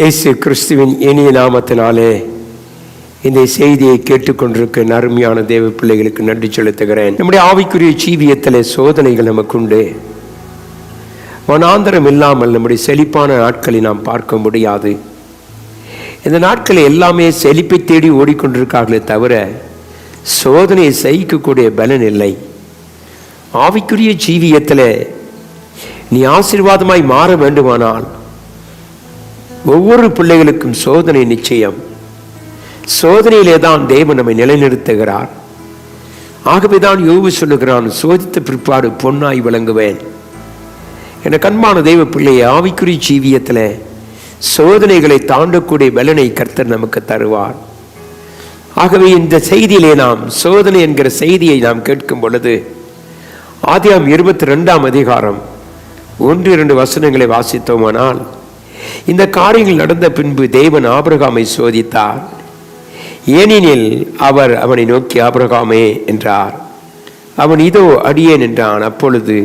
இயேசு கிறிஸ்துவின் இனிய நாமத்தினாலே இந்த செய்தியை கேட்டுக்கொண்டிருக்க அருமையான தேவ பிள்ளைகளுக்கு நன்றி செலுத்துகிறேன். நம்முடைய ஆவிக்குரிய ஜீவியத்தில் சோதனைகள் நமக்கு உண்டு வனாந்தரம் இல்லாமல் நம்முடைய செழிப்பான நாட்களை நாம் பார்க்க முடியாது. இந்த நாட்களில் எல்லாமே செழிப்பை தேடி ஓடிக்கொண்டிருக்கார்களே தவிர சோதனையை சகிக்கக்கூடிய பலன் இல்லை. ஆவிக்குரிய ஜீவியத்தில் நீ ஆசீர்வாதமாய் மாற வேண்டுமானால் ஒவ்வொரு பிள்ளைகளுக்கும் சோதனை நிச்சயம். சோதனையிலே தான் தேவன் நம்மை நிலைநிறுத்துகிறார். ஆகவேதான் யோகு சொல்லுகிறான் சோதித்த பிற்பாடு பொன்னாய் விளங்குவேன். என கண்மான தெய்வ பிள்ளையை ஆவிக்குறி ஜீவியத்தில் சோதனைகளை தாண்டக்கூடிய பலனை கர்த்தர் நமக்கு தருவார். ஆகவே இந்த செய்தியிலே நாம் சோதனை என்கிற செய்தியை நாம் கேட்கும் பொழுது ஆதியாம் இருபத்தி ரெண்டாம் அதிகாரம் ஒன்று இரண்டு வசனங்களை வாசித்தோமானால் இந்த காரியங்கள் நடந்த பின்பு தேவன் ஆபிரகாமை சோதித்தார். ஏனெனில் அவர் அவனை நோக்கி ஆபிரகாமே என்றார். அவன் இதோ அடியேன் என்றான். அப்பொழுது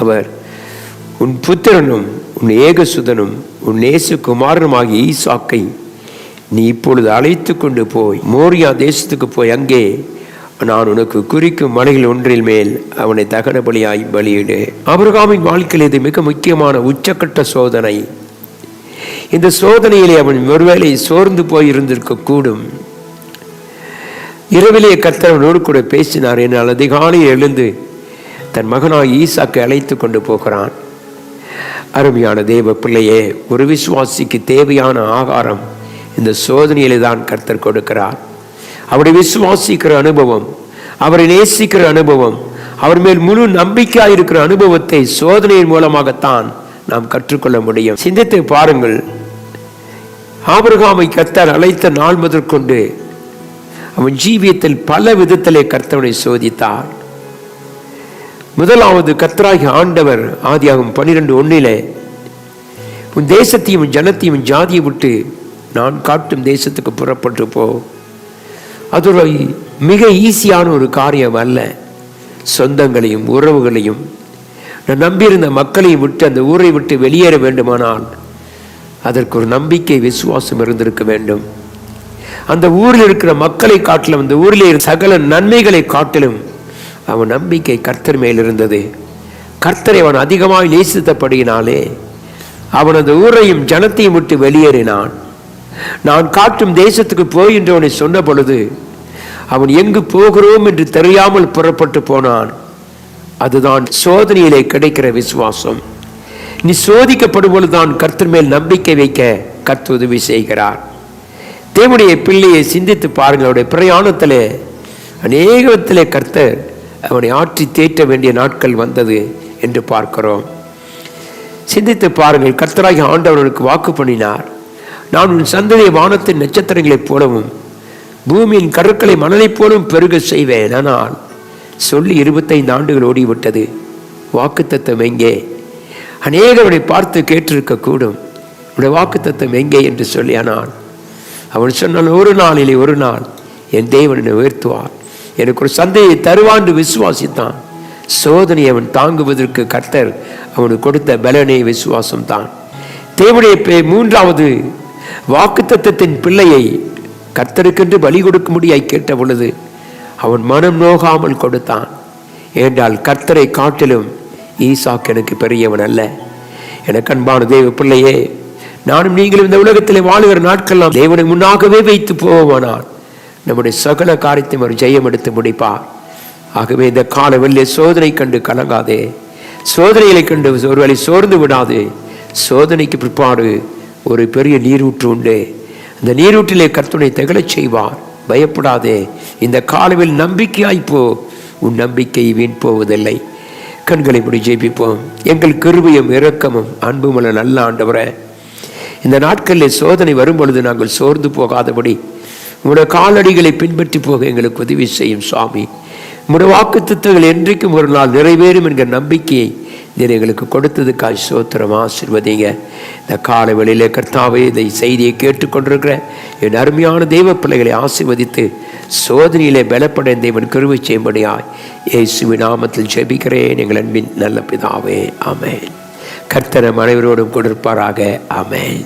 அவர் உன் புத்திரனும் உன் ஏகசுதனும் உன் நேசு குமாரனுமாகிய ஈசாக்கை நீ இப்பொழுது அழைத்து கொண்டு போய் மோரியா தேசத்துக்கு போய் அங்கே நான் உனக்கு குறிக்கும் மலைகள் ஒன்றில் மேல் அவனை தகன பலியாய் பலியிடு. அபிரகாமின் வாழ்க்கையில் இது மிக முக்கியமான உச்சக்கட்ட சோதனை. இந்த சோதனையிலே அவன் ஒருவேளை சோர்ந்து போய் இருந்திருக்க கூடும். இரவிலே கத்தவனோடு கூட பேசினார் என்னால் அதிகாலையில் எழுந்து தன் மகனாய் ஈசாக்கு அழைத்து கொண்டு போகிறான். அருமையான தேவ பிள்ளையே ஒரு விசுவாசிக்கு தேவையான ஆகாரம் இந்த சோதனையிலே தான் கர்த்தர் கொடுக்கிறார். அவரை விசுவாசிக்கிற அனுபவம் அவரை நேசிக்கிற அனுபவம் அவர் மேல் முழு நம்பிக்கையாக இருக்கிற அனுபவத்தை சோதனையின் மூலமாகத்தான் நாம் கற்றுக்கொள்ள முடியும். சிந்தித்து பாருங்கள். ஆபிரகாமை கர்த்தர் அழைத்த நாள் முதற்கொண்டு அவன் ஜீவியத்தில் பல விதத்திலே கர்த்தவனை சோதித்தார் முதலாவது கர்த்தராகி ஆண்டவர் ஆதியாகும் பன்னிரெண்டு ஒன்னிலே உன் தேசத்தையும் ஜனத்தையும் ஜாதியை விட்டு நான் காட்டும் தேசத்துக்கு புறப்பட்டு போ. அது ஒரு மிக ஈஸியான ஒரு காரியம் அல்ல. சொந்தங்களையும் உறவுகளையும் நான் நம்பியிருந்த மக்களையும் விட்டு அந்த ஊரை விட்டு வெளியேற வேண்டுமானால் அதற்கு ஒரு நம்பிக்கை விசுவாசம் இருந்திருக்க வேண்டும். அந்த ஊரில் இருக்கிற மக்களை காட்டிலும் அந்த ஊரில் சகல நன்மைகளை காட்டிலும் அவன் நம்பிக்கை கர்த்தர் மேல் இருந்தது. கர்த்தரை அவன் அதிகமாக நேசித்தபடியினாலே அவன் அந்த ஊரையும் ஜனத்தையும் விட்டு வெளியேறினான். நான் காட்டும் தேசத்துக்கு போய் என்று அவனை சொன்ன பொழுது அவன் எங்கு போகிறோம் என்று தெரியாமல் புறப்பட்டு போனான். அதுதான் சோதனையிலே கிடைக்கிற விசுவாசம். நீ சோதிக்கப்படும் பொழுதுதான் கர்த்தர் மேல் நம்பிக்கை வைக்க கர்த்த உதவி செய்கிறார். தேவனுடைய பிள்ளையை சிந்தித்து பாருங்கள் அவருடைய பிரயாணத்தில் அநேகத்திலே கர்த்தர் அவனை ஆற்றி தேற்ற வேண்டிய நாட்கள் வந்தது என்று பார்க்கிறோம். சிந்தித்து பாருங்கள் கர்த்தராகி ஆண்டவர்களுக்கு வாக்கு பண்ணினார். நான் உன் சந்ததியை வானத்தின் நட்சத்திரங்களைப் போலவும் பூமியின் கருக்களை மணலைப் போலும் பெருக செய்வேன். ஆனால் சொல்லி இருபத்தைந்து ஆண்டுகள் ஓடிவிட்டது. வாக்கு தத்துவம் எங்கே? அநேகவனை பார்த்து கேட்டிருக்க கூடும் உடைய வாக்கு தத்துவம் எங்கே என்று சொல்லி ஆனால் அவன் சொன்னால் ஒரு நாளிலே ஒரு நாள் என் தேவனை உயர்த்துவார். எனக்கு ஒரு சந்தையை தருவாண்டு விசுவாசித்தான். சோதனை அவன் தாங்குவதற்கு கர்த்தர் அவனுக்கு கொடுத்த பலனே விசுவாசம் தான் தேவனுடைய மூன்றாவது வாக்கு தத்துவத்தின் பிள்ளையை கர்த்தருக்கென்று பலி கொடுக்க முடியாய் கேட்ட பொழுது அவன் மனம் நோகாமல் கொடுத்தான். ஏன்றால் கர்த்தரை காட்டிலும் ஈசாக் எனக்கு பெரியவன் அல்ல. எனக்கு அன்பான தெய்வ பிள்ளையே நானும் நீங்களும் இந்த உலகத்தில் வாழுகிற நாட்கள்லாம் தேவனை முன்னாகவே வைத்து போவோமானால் நம்முடைய சகல காரியத்தையும் ஒரு ஜெயம் எடுத்து முடிப்பார். ஆகவே இந்த கால வெள்ளை சோதனை கண்டு கலங்காதே. சோதனைகளை கண்டு ஒருவேளை சோர்ந்து விடாது. சோதனைக்கு பிற்பாடு ஒரு பெரிய நீரூற்று உண்டு. அந்த நீரூற்றிலே கர்த்தனை திகழச் செய்வார். பயப்படாதே. இந்த காலவில் நம்பிக்கையாய்ப்போ. உன் நம்பிக்கை வீண் போவதில்லை. கண்களை முடி ஜெயிப்போம் எங்கள் கிருபையும் இரக்கமும் அன்புமல நல்ல ஆண்டவரை. இந்த நாட்களில் சோதனை வரும் பொழுது நாங்கள் சோர்ந்து போகாதபடி உடைய காலடிகளை பின்பற்றி போக எங்களுக்கு உதவி செய்யும் சுவாமி. உடைய வாக்கு தத்துவங்கள் என்றைக்கும் ஒரு நாள் நிறைவேறும் என்கிற நம்பிக்கையை இதை எங்களுக்கு கொடுத்ததுக்காக சோத்திரம்? ஆசிர்வதிங்க இந்த காலவெளியிலே கர்த்தாவே இந்த செய்தியை கேட்டுக்கொண்டிருக்கிற என் அருமையான தெய்வ பிள்ளைகளை ஆசிர்வதித்து சோதனையிலே பலப்பட தேவன் கருவை செய்யும்படியாய் இயேசுவி நாமத்தில் ஜெபிக்கிறேன். எங்கள் அன்பின் நல்ல பிதாவே அமேன் கர்த்தனம் அனைவரோடும் கொடுப்பாராக அமேன்